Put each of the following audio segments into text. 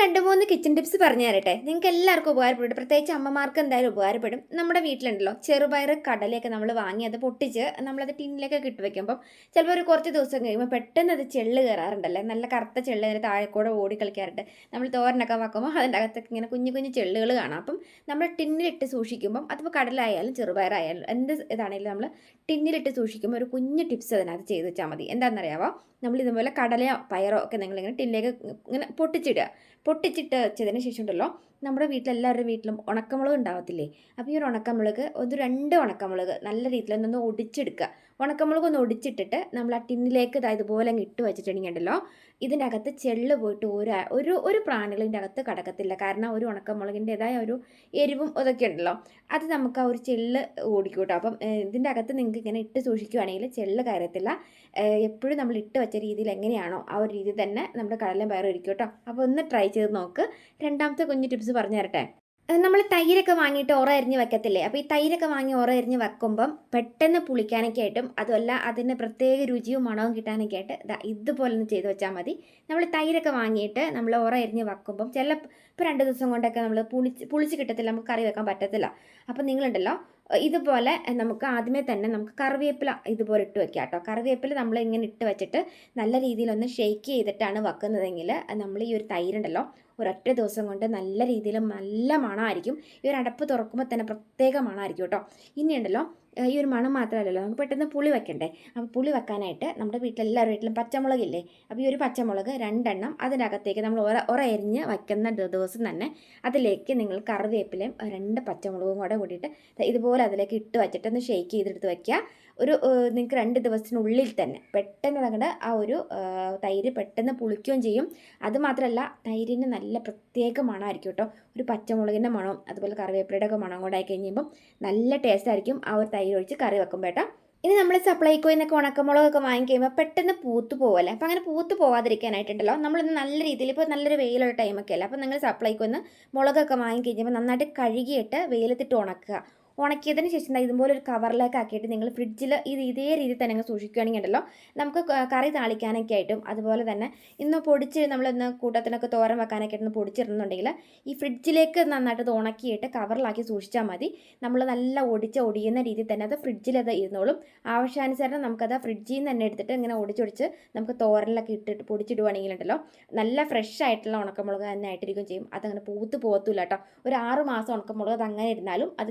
രണ്ട് മൂന്ന് kitchen tips പറഞ്ഞു തരട്ടെ. നിങ്ങൾക്ക് എല്ലാവർക്കും ഉപകാരപ്പെടും. പ്രത്യേകിച്ച് അമ്മമാർക്ക് എന്തായാലും ഉപകാരപ്പെടും. നമ്മുടെ വീട്ടിലുണ്ടല്ലോ ചെറുപയർ കടലയൊക്കെ നമ്മൾ വാങ്ങി അത് പൊട്ടിച്ച് നമ്മളത് ടിന്നിലൊക്കെ കിട്ടി വെക്കുമ്പോൾ ചിലപ്പോൾ ഒരു കുറച്ച് ദിവസം കഴിയുമ്പോൾ പെട്ടെന്ന് അത് ചെള്ള് കയറാറുണ്ടല്ലേ നല്ല കറുത്ത ചെള്ള് അതിന് താഴെക്കൂടെ ഓടി കളിക്കാറുണ്ട്. നമ്മൾ തോരനൊക്കെ വെക്കുമ്പോൾ അതിന്റെ അകത്തൊക്കെ ഇങ്ങനെ കുഞ്ഞു കുഞ്ഞു ചെള്ളുകൾ കാണാം. അപ്പം നമ്മൾ ടിന്നിലിട്ട് സൂക്ഷിക്കുമ്പം അതിപ്പോൾ കടലായാലും ചെറുപയറായാലും എന്ത് ഇതാണെങ്കിലും നമ്മൾ ടിന്നിലിട്ട് സൂക്ഷിക്കുമ്പോൾ ഒരു കുഞ്ഞു ടിപ്സ് അതിനകത്ത് ചെയ്ത് വെച്ചാൽ മതി. എന്താണെന്നറിയാവോ? നമ്മൾ ഇതുപോലെ കടലയോ പയറോ ഒക്കെ നിങ്ങളിങ്ങനെ ടിന്നിലേക്ക് ഇങ്ങനെ പൊട്ടിച്ചിടുക. പൊട്ടിച്ചിട്ട് വെച്ചതിന് ശേഷം ഉണ്ടല്ലോ നമ്മുടെ വീട്ടിലെല്ലാവരുടെ വീട്ടിലും ഉണക്കമുളക് ഉണ്ടാവത്തില്ലേ? അപ്പോൾ ഈ ഒരു ഉണക്കമുളക് ഒരു രണ്ട് ഉണക്കമുളക് നല്ല രീതിയിൽ ഒന്നൊന്ന് ഒടിച്ചെടുക്കുക. ഉണക്കമുളക് ഒന്ന് ഒടിച്ചിട്ടിട്ട് നമ്മൾ ആ ടിന്നിലേക്ക് ഇതാ ഇതുപോലെ അങ്ങ് ഇട്ട് വെച്ചിട്ടുണ്ടെങ്കിൽ ഉണ്ടല്ലോ ഇതിന്റെ അകത്ത് ചെള്ള് പോയിട്ട് ഒരു ഒരു ഒരു പ്രാണികളിന്റെ അകത്ത് കടക്കത്തില്ല. കാരണം ഒരു ഉണക്കമുളകിന്റെതായ ഒരു എരിവും ഇതൊക്കെ ഉണ്ടല്ലോ. അത് നമുക്ക് ആ ഒരു ചെള്ള് ഓടിക്കൂട്ടോ. അപ്പം ഇതിന്റെ അകത്ത് നിങ്ങൾക്ക് ഇങ്ങനെ ഇട്ട് സൂക്ഷിക്കുകയാണെങ്കിൽ ചെള്ള് കയറത്തില്ല. എപ്പോഴും നമ്മൾ ഇട്ട് വെച്ച രീതിയിൽ എങ്ങനെയാണോ ആ ഒരു രീതിയിൽ തന്നെ നമ്മുടെ കടലയും പയറും ഇരിക്കും കേട്ടോ. അപ്പോൾ ഒന്ന് ട്രൈ ചെയ്ത് നോക്ക്. രണ്ടാമത്തെ കുഞ്ഞു ടിപ്സ് പറഞ്ഞു തരട്ടെ നമ്മൾ തൈരൊക്കെ വാങ്ങിയിട്ട് ഉറ എറിഞ്ഞ് വെക്കത്തില്ലേ? അപ്പോൾ ഈ തൈരൊക്കെ വാങ്ങി ഉറ എറിഞ്ഞ് വെക്കുമ്പം പെട്ടെന്ന് പുളിക്കാനൊക്കെ ആയിട്ടും അതുമല്ല അതിന് പ്രത്യേക രുചിയും മണവും കിട്ടാനൊക്കെ ആയിട്ട് ഇതുപോലെ ഒന്ന് ചെയ്ത് വെച്ചാൽ മതി. നമ്മൾ തൈരൊക്കെ വാങ്ങിയിട്ട് നമ്മൾ ഉറ എറിഞ്ഞ് വെക്കുമ്പം ചില ഇപ്പോൾ രണ്ട് ദിവസം കൊണ്ടൊക്കെ നമ്മൾ പുളിച്ച് പുളിച്ച് കിട്ടത്തില്ല നമുക്ക് കറി വെക്കാൻ പറ്റത്തില്ല. അപ്പം നിങ്ങളുണ്ടല്ലോ ഇതുപോലെ നമുക്ക് ആദ്യമേ തന്നെ നമുക്ക് കറിവേപ്പില ഇതുപോലെ ഇട്ട് വെക്കാം കേട്ടോ കറിവേപ്പില നമ്മൾ ഇങ്ങനെ ഇട്ട് വെച്ചിട്ട് നല്ല രീതിയിലൊന്ന് ഷെയ്ക്ക് ചെയ്തിട്ടാണ് വെക്കുന്നതെങ്കിൽ നമ്മൾ ഈ ഒരു തൈരുണ്ടല്ലോ ഒരൊറ്റ ദിവസം കൊണ്ട് നല്ല രീതിയിൽ നല്ല മണമായിരിക്കും ഈ ഒരു അടപ്പ് തുറക്കുമ്പോൾ തന്നെ പ്രത്യേക മണമായിരിക്കും കേട്ടോ ഇനിയുണ്ടല്ലോ ഈ ഒരു മണം മാത്രമല്ലല്ലോ നമുക്ക് പെട്ടെന്ന് പുളി വെക്കണ്ടേ? അപ്പോൾ പുളി വെക്കാനായിട്ട് നമ്മുടെ വീട്ടിലെല്ലാവരുടെ വീട്ടിലും പച്ചമുളകില്ലേ? അപ്പോൾ ഈ ഒരു പച്ചമുളക് രണ്ടെണ്ണം അതിനകത്തേക്ക് നമ്മൾ ഒര ഒര എരിഞ്ഞ് വയ്ക്കുന്ന ദിവസം തന്നെ അതിലേക്ക് നിങ്ങൾ കറിവേപ്പിലയും രണ്ട് പച്ചമുളകും കൂടെ കൂടിയിട്ട് ഇതുപോലെ അതിലേക്ക് ഇട്ട് വെച്ചിട്ട് ഒന്ന് ഷെയ്ക്ക് ചെയ്തെടുത്ത് വയ്ക്കുക ഒരു നിങ്ങൾക്ക് രണ്ട് ദിവസത്തിനുള്ളിൽ തന്നെ പെട്ടെന്ന് നിങ്ങളുടെ ആ ഒരു തൈര് പെട്ടെന്ന് പുളിക്കുകയും ചെയ്യും. അതുമാത്രമല്ല തൈരിന് നല്ല പ്രത്യേക മണമായിരിക്കും കേട്ടോ. ഒരു പച്ചമുളകിന്റെ മണവും അതുപോലെ കറിവേപ്പിലയുടെ ഒക്കെ മണം കൂടെ ആയി കഴിയുമ്പം നല്ല ടേസ്റ്റ് ആയിരിക്കും ആ ഒരു തൈര് ഒഴിച്ച് കറി വെക്കും കേട്ടോ. ഇനി നമ്മൾ സപ്ലൈക്കോയിൽ നിന്നൊക്കെ ഉണക്കമുളകൊക്കെ വാങ്ങിക്കുമ്പോൾ പെട്ടെന്ന് പൂത്ത് പോവല്ലേ? അപ്പോൾ അങ്ങനെ പൂത്ത് പോവാതിരിക്കാനായിട്ടുണ്ടല്ലോ. നമ്മളിന്ന് നല്ല രീതിയിൽ ഇപ്പോൾ നല്ലൊരു വെയിലുള്ള ടൈമൊക്കെ അല്ലേ? അപ്പോൾ നിങ്ങൾ സപ്ലൈക്കോയിൽ നിന്ന് മുളകൊക്കെ വാങ്ങിക്കഴിഞ്ഞപ്പോൾ നന്നായിട്ട് കഴുകിയിട്ട് വെയിലത്തിട്ട് ഉണക്കുക. ഉണക്കിയതിന് ശേഷം ഇതുപോലെ ഒരു കവറിലേക്ക് ആക്കിയിട്ട് നിങ്ങൾ ഫ്രിഡ്ജിൽ ഇത് ഇതേ രീതിയിൽ തന്നെ അങ്ങ് സൂക്ഷിക്കുകയാണെങ്കിൽ ഉണ്ടല്ലോ നമുക്ക് കറി താളിക്കാനൊക്കെ ആയിട്ടും അതുപോലെ തന്നെ ഇന്ന് പൊടിച്ച് നമ്മളിന്ന് കൂട്ടത്തിനൊക്കെ തോരൻ വെക്കാനൊക്കെ ആയിട്ട് പൊടിച്ചിരുന്നുണ്ടെങ്കിൽ ഈ ഫ്രിഡ്ജിലേക്ക് നന്നായിട്ട് ഇത് ഉണക്കിയിട്ട് കവറിലാക്കി സൂക്ഷിച്ചാൽ മതി. നമ്മൾ നല്ല ഒടിച്ച് ഒടിയുന്ന രീതിയിൽ തന്നെ അത് ഫ്രിഡ്ജിൽ അത് ഇരുന്നോളും. ആവശ്യാനുസരണം നമുക്കത് ഫ്രിഡ്ജിൽ നിന്ന് തന്നെ എടുത്തിട്ട് ഇങ്ങനെ ഒടിച്ചൊടിച്ച് നമുക്ക് തോരനിലൊക്കെ ഇട്ടിട്ട് പൊടിച്ചിടുവാണെങ്കിൽ ഉണ്ടല്ലോ നല്ല ഫ്രഷ് ആയിട്ടുള്ള ഉണക്കമുളക് തന്നെ ആയിട്ടിരിക്കും ചെയ്യും. അതങ്ങനെ പൂത്ത് പോകത്തില്ല കേട്ടോ ഒരു ആറ് മാസം ഉണക്കമുളക് അത് അങ്ങനെ ഇരുന്നാലും അത്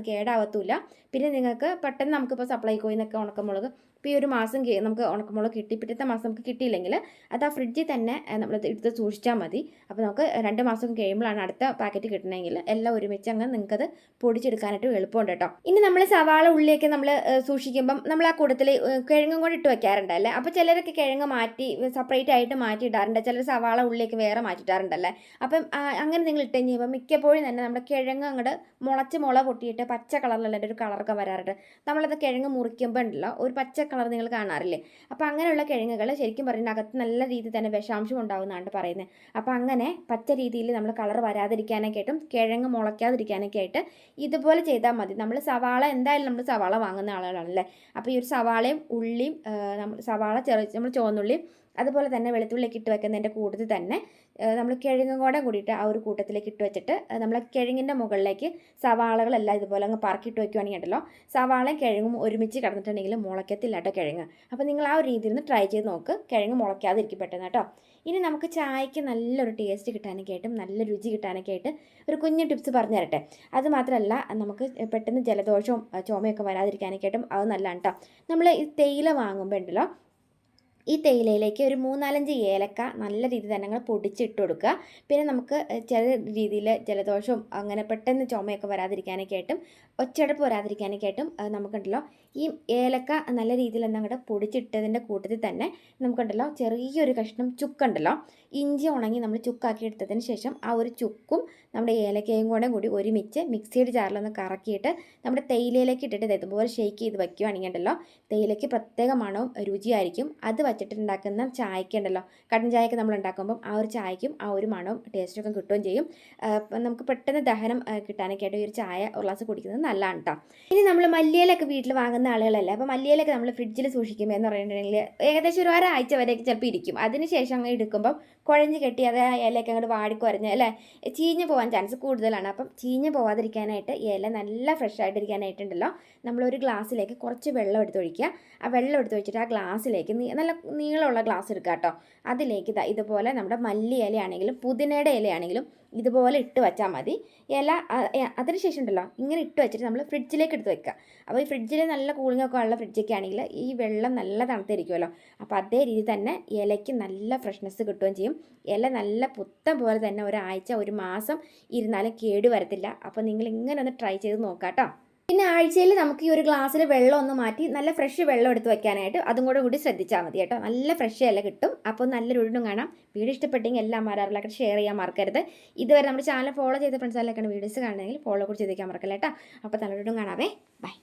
കേടാവത്തില്ല പിന്നെ നിങ്ങൾക്ക് പെട്ടെന്ന് നമുക്കിപ്പോൾ സപ്ലൈക്കോയിൽ നിന്നൊക്കെ ഉണക്കമുളക് ഇപ്പോൾ ഈ ഒരു മാസം നമുക്ക് ഉണക്കമുളക് കിട്ടി. പിറ്റത്തെ മാസം നമുക്ക് കിട്ടിയില്ലെങ്കിൽ അത് ആ ഫ്രിഡ്ജിൽ തന്നെ നമ്മൾ എടുത്ത് സൂക്ഷിച്ചാൽ മതി. അപ്പോൾ നമുക്ക് രണ്ട് മാസം കഴിയുമ്പോഴാണ് അടുത്ത പാക്കറ്റ് കിട്ടണമെങ്കിൽ എല്ലാം ഒരുമിച്ച് അങ്ങ് നിങ്ങൾക്കത് പൊടിച്ചെടുക്കാനായിട്ട് എളുപ്പമുണ്ട് കേട്ടോ. ഇനി നമ്മൾ സവാള ഉള്ളിയൊക്കെ നമ്മൾ സൂക്ഷിക്കുമ്പം നമ്മൾ ആ കൂട്ടത്തിൽ കിഴങ്ങും കൂടി ഇട്ട് വെക്കാറുണ്ടല്ലേ അപ്പോൾ ചിലരൊക്കെ കിഴങ്ങ് മാറ്റി സെപ്പറേറ്റ് ആയിട്ട് മാറ്റി ഇടാറുണ്ട്. ചിലർ സവാള ഉള്ളിയൊക്കെ വേറെ മാറ്റിയിട്ടാറുണ്ടല്ലേ അപ്പം അങ്ങനെ നിങ്ങൾ ഇട്ട് കഴിഞ്ഞാൽ മിക്കപ്പോഴും തന്നെ നമ്മുടെ കിഴങ്ങ് അങ്ങോട്ട് മുളച്ച് മുള പൊട്ടിയിട്ട് പച്ച കളറിലുള്ള ഒരു കളറൊക്കെ വരാറുണ്ട്. നമ്മളത് കിഴങ്ങ് മുറിക്കുമ്പോൾ ഉണ്ടല്ലോ ഒരു പച്ച കളർ നിങ്ങൾ കാണാറില്ലേ? അപ്പോൾ അങ്ങനെയുള്ള കിഴങ്ങുകൾ ശരിക്കും പറയുന്നത് അകത്ത് നല്ല രീതിയിൽ തന്നെ വിഷാംശം ഉണ്ടാകുന്നതാണ് പറയുന്നത് അപ്പോൾ അങ്ങനെ പച്ച രീതിയിൽ നമ്മൾ കളർ വരാതിരിക്കാനൊക്കെ ആയിട്ടും കിഴങ്ങ് മുളയ്ക്കാതിരിക്കാനൊക്കെ ആയിട്ട് ഇതുപോലെ ചെയ്താൽ മതി. നമ്മൾ സവാള എന്തായാലും നമ്മൾ സവാള വാങ്ങുന്ന ആളുകളാണല്ലേ അപ്പോൾ ഈ ഒരു സവാളയും ഉള്ളിയും നമ്മൾ സവാള ചെറു നമ്മൾ ചുവന്നുള്ളിയും അതുപോലെ തന്നെ വെളുത്തുള്ളിലേക്ക് ഇട്ട് വെക്കുന്നതിന്റെ കൂട്ടത്തിൽ തന്നെ നമ്മൾ കിഴങ്ങും കൂടെ കൂടിയിട്ട് ആ ഒരു കൂട്ടത്തിലേക്ക് ഇട്ട് വെച്ചിട്ട് നമ്മൾ കിഴങ്ങിന്റെ മുകളിലേക്ക് സവാളകളെല്ലാം ഇതുപോലെ അങ്ങ് പറക്കിയിട്ട് വെക്കുകയാണെങ്കിൽ ഉണ്ടല്ലോ സവാളയും കിഴങ്ങും ഒരുമിച്ച് കിടന്നിട്ടുണ്ടെങ്കിൽ മുളയ്ക്കത്തില്ല. കേട്ടോ കിഴങ്ങ്. അപ്പോൾ നിങ്ങൾ ആ ഒരു രീതിയിൽ നിന്ന് ട്രൈ ചെയ്ത് നോക്ക്. കിഴങ്ങ് മുളയ്ക്കാതിരിക്കും പെട്ടെന്ന് കേട്ടോ. ഇനി നമുക്ക് ചായയ്ക്ക് നല്ലൊരു ടേസ്റ്റ് കിട്ടാനൊക്കെ ആയിട്ടും നല്ല രുചി കിട്ടാനൊക്കെ ആയിട്ട് ഒരു കുഞ്ഞു ടിപ്സ് പറഞ്ഞു തരട്ടെ. അത് മാത്രമല്ല നമുക്ക് പെട്ടെന്ന് ജലദോഷവും ചുമയൊക്കെ വരാതിരിക്കാനൊക്കെ ആയിട്ടും അത് നല്ലതാണ് കേട്ടോ നമ്മൾ ഈ തേയില വാങ്ങുമ്പോൾ ഉണ്ടല്ലോ ഈ തേയിലയിലേക്ക് ഒരു മൂന്നാലഞ്ച് ഏലക്ക നല്ല രീതിയിൽ തന്നെ ഞങ്ങൾ പൊടിച്ചിട്ട് കൊടുക്കുക. പിന്നെ നമുക്ക് ചില രീതിയിൽ ജലദോഷവും അങ്ങനെ പെട്ടെന്ന് ചുമയൊക്കെ വരാതിരിക്കാനൊക്കെ ആയിട്ടും ഒച്ചടപ്പ് വരാതിരിക്കാനൊക്കെ ആയിട്ടും നമുക്കുണ്ടല്ലോ ഈ ഏലക്ക നല്ല രീതിയിൽ അങ്ങോട്ട് പൊടിച്ചിട്ടതിന്റെ കൂട്ടത്തിൽ തന്നെ നമുക്കുണ്ടല്ലോ ചെറിയൊരു കഷ്ണം ചുക്കുണ്ടല്ലോ ഇഞ്ചി ഉണങ്ങി നമ്മൾ ചുക്കാക്കി എടുത്തതിന് ശേഷം ആ ഒരു ചുക്കും നമ്മുടെ ഏലക്കയും കൂടെ കൂടി ഒരുമിച്ച് മിക്സിയുടെ ജാറിലൊന്ന് കറക്കിയിട്ട് നമ്മുടെ തേയിലയിലേക്ക് ഇട്ടിട്ട് ഇതുപോലെ ഷെയ്ക്ക് ചെയ്ത് വയ്ക്കുകയാണെങ്കിൽ ഉണ്ടല്ലോ തേയിലയ്ക്ക് പ്രത്യേക രുചിയായിരിക്കും. അത് വച്ചിട്ട് ഉണ്ടാക്കുന്ന ചായക്ക് ഉണ്ടല്ലോ. കട്ടൻ ചായയൊക്കെ നമ്മൾ ഉണ്ടാക്കുമ്പം ആ ഒരു ചായക്കും ആ ഒരു മണവും ടേസ്റ്റൊക്കെ കിട്ടുകയും ചെയ്യും. നമുക്ക് പെട്ടെന്ന് ദഹനം കിട്ടാനൊക്കെ ആയിട്ട് ഒരു ചായ ഒരു ഗ്ലാസ് കുടിക്കുന്നത് നല്ലതാണ് കേട്ടോ ഇനി നമ്മൾ മല്ലിയിലൊക്കെ വീട്ടിൽ വാങ്ങുന്ന ആളുകളല്ലേ അപ്പോൾ മല്ലിയിലൊക്കെ നമ്മൾ ഫ്രിഡ്ജിൽ സൂക്ഷിക്കുമ്പോൾ എന്ന് പറയുന്നുണ്ടെങ്കിൽ ഏകദേശം ഒരു ഒരാഴ്ച വരെയൊക്കെ ചിലപ്പോൾ ഇരിക്കും. അതിനുശേഷം അങ്ങ് എടുക്കുമ്പം കുഴഞ്ഞ് കെട്ടി അത് ഇലയൊക്കെ അങ്ങോട്ട് വാടിക്കുറഞ്ഞ് അല്ലേ ചീഞ്ഞ് പോകാൻ ചാൻസ് കൂടുതലാണ്. അപ്പം ചീഞ്ഞ് പോവാതിരിക്കാനായിട്ട് ഇല നല്ല ഫ്രഷ് ആയിട്ടിരിക്കാനായിട്ടുണ്ടല്ലോ. നമ്മളൊരു ഗ്ലാസ്സിലേക്ക് കുറച്ച് വെള്ളം എടുത്ത് ഒഴിക്കുക. ആ വെള്ളം എടുത്ത് എടുത്തൊഴിച്ചിട്ട് ആ ഗ്ലാസ്സിലേക്ക് നല്ല നീളമുള്ള ഗ്ലാസ് എടുക്കുക കേട്ടോ അതിലേക്ക് ഇതാ ഇതുപോലെ നമ്മുടെ മല്ലി ഇലയാണെങ്കിലും പുതിനയുടെ ഇലയാണെങ്കിലും ഇതുപോലെ ഇട്ട് വെച്ചാൽ മതി. ഇല അതിനുശേഷം ഉണ്ടല്ലോ ഇങ്ങനെ ഇട്ട് വെച്ചിട്ട് നമ്മൾ ഫ്രിഡ്ജിലേക്ക് എടുത്ത് വെക്കുക. അപ്പോൾ ഈ ഫ്രിഡ്ജിൽ നല്ല കൂളിംഗ് ഒക്കെ ഉള്ള ഫ്രിഡ്ജൊക്കെ ആണെങ്കിൽ ഈ വെള്ളം നല്ല തണുത്തിരിക്കുമല്ലോ. അപ്പോൾ അതേ രീതി തന്നെ ഇലയ്ക്ക് നല്ല ഫ്രഷ്നെസ് കിട്ടുകയും ചെയ്യും. ഇല നല്ല പുത്തം പോലെ തന്നെ ഒരാഴ്ച ഒരു മാസം ഇരുന്നാലും കേടുവരത്തില്ല. അപ്പോൾ നിങ്ങൾ ഇങ്ങനെ ഒന്ന് ട്രൈ ചെയ്ത് നോക്കാം കേട്ടോ പിന്നെ ആഴ്ചയിൽ നമുക്ക് ഈ ഒരു ഗ്ലാസ്സിൽ വെള്ളം ഒന്ന് മാറ്റി നല്ല ഫ്രഷ് വെള്ളം എടുത്ത് വെക്കാനായിട്ട് അതും കൂടെ കൂടി ശ്രദ്ധിച്ചാൽ മതി കേട്ടോ. നല്ല ഫ്രഷ് അല്ല കിട്ടും. അപ്പോൾ നല്ലൊരു ഉഴുന്നും കാണാം. വീഡിയോ ഇഷ്ടപ്പെട്ടെങ്കിൽ എല്ലാം മാറാറിലൊക്കെ ഷെയർ ചെയ്യാൻ മറക്കരുത്. ഇതുവരെ നമ്മുടെ ചാനൽ ഫോളോ ചെയ്ത ഫ്രണ്ട്സ് എല്ലാവർക്കാണ് വീഡിയോസ് കാണണമെങ്കിൽ ഫോളോ കൂടി ചെയ്തേക്കാൻ മറക്കല്ല കേട്ടോ. അപ്പോൾ നല്ലൊരു കാണാവേ. ബൈ